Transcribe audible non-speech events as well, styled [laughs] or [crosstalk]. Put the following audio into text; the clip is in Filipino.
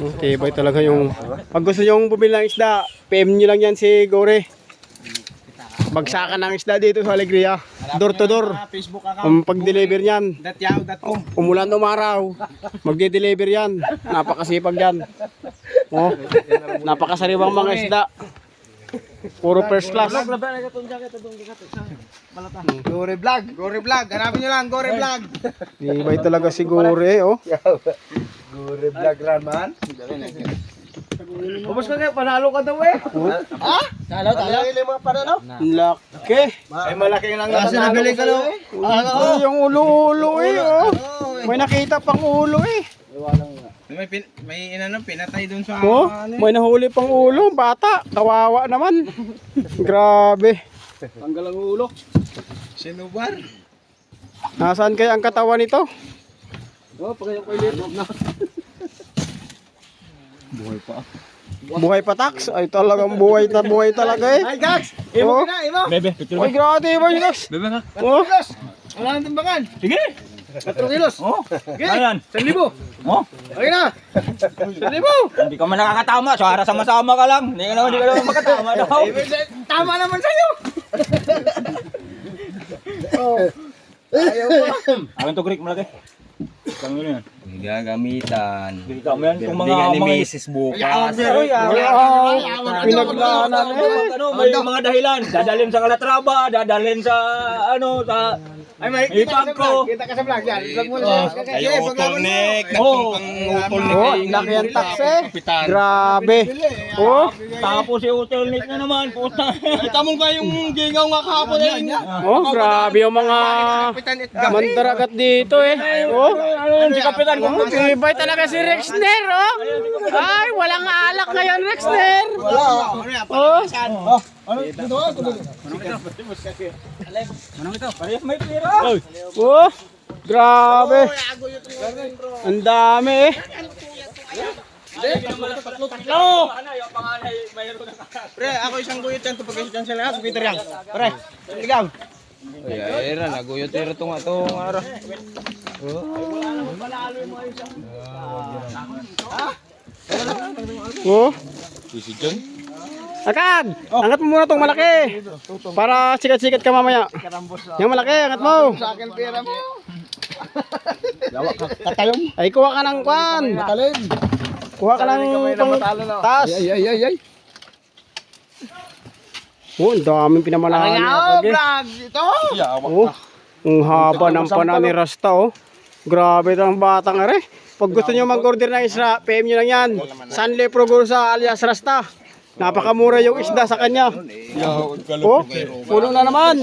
Tibay talaga yung... Pag gusto nyo bumili ng isda, PM nyo lang yan si Gore. Bagsakan ng isda dito sa Alegria. Door to door. Ang pag-deliver niyan. Umulan umaraw. Magde-deliver yan. Napakasipag yan. Oh, napakasariwang mga isda. Puro first class. Gore Vlog. Gore Vlog. Hanapin nyo lang, Gore Vlog. Tibay talaga si Gore, oh. Gore Vlog Raman. Ubus ka nga, panalo ka daw eh. Ha? Talo, talo. Ili mo panalo? Laki. Ay, malaki lang Kasi nabili ka daw. Oh, yung ulo-ulo eh, oh. May nakita pang ulo eh. May, pin, may inano, pinatay dun sa... Oh, ano eh. may nahuli pang ulo, bata. Kawawa naman. [laughs] Grabe. Tanggal ang ulo. Sinubar. Nasaan kaya ang katawan nito? Oh, pagkayang ko ilito na. [laughs] Buhay pa tax? Ay talagang buhay na buhay talaga eh. Ay, Gax! Oh. Imo ka na, imo! Bebe, picture Ay grabe yun tax? Bebe nga. Oh, kilos! Wala nang timbangan! Sige. 4 kilos! Oh, Sige! ayan. 1,000! Oh, Okay na! 1,000! hindi ka man nakakatama. So, ara sama-sama ka lang. Hindi ka naman, hindi ka naman makatama daw. [laughs] Eh, Tama naman sa'yo! [laughs] Akin to, Greek, malaki. Isang Gagamitan. Ka yan. Itong mga, Bigyan ni mga, Mrs. bukas. eh. ano, may mga dahilan. Dadalhin sa Calatrava, dadalhin sa, ano, sa, Ay, may Ipag ko. Kita ka sa vlog yan. Vlog mo na. Kayo. Oh. Oh, ang laki ang tax eh. Grabe. Oh, tapos si Hotel Nick na naman, puta. Kita mo ba yung gingaw nga kahapon eh? oh, grabe yung mga mandaragat dito eh. Oh, Ano si Kapitan. Oh tibay talaga si Rexner, oh. Ay, walang alak ngayon, Rexner. Oh, Parehas may pera. oh, grabe. Ang dami eh. Tatlo! Ano, yung panganay, mayroon na Pre, ako isang guyot yan. Tupag isang sila nga. Peter yan. Pre, ikaw. Ay, era, naguyot era to nga to. Ara. Oh. Akan, angat mo muna tong malaki. Para sikat-sikat ka mamaya. Yung malaki, angat mo. Sa akin pera mo. Ay, kuha ka ng kwan. Talin. Kuha ka ng pang taas. Ay, ay, ay, ay. Oh, ang daming pinamalaan niya. Oh, Pag- vlog. Ito. Oh, ang haba ng pana ni Rasta, oh. Grabe ito ang batang are. Pag gusto nyo mag-order ng isda, PM nyo lang yan. Sanle Progusa alias Rasta. Napakamura yung isda sa kanya. Oh, puno na naman.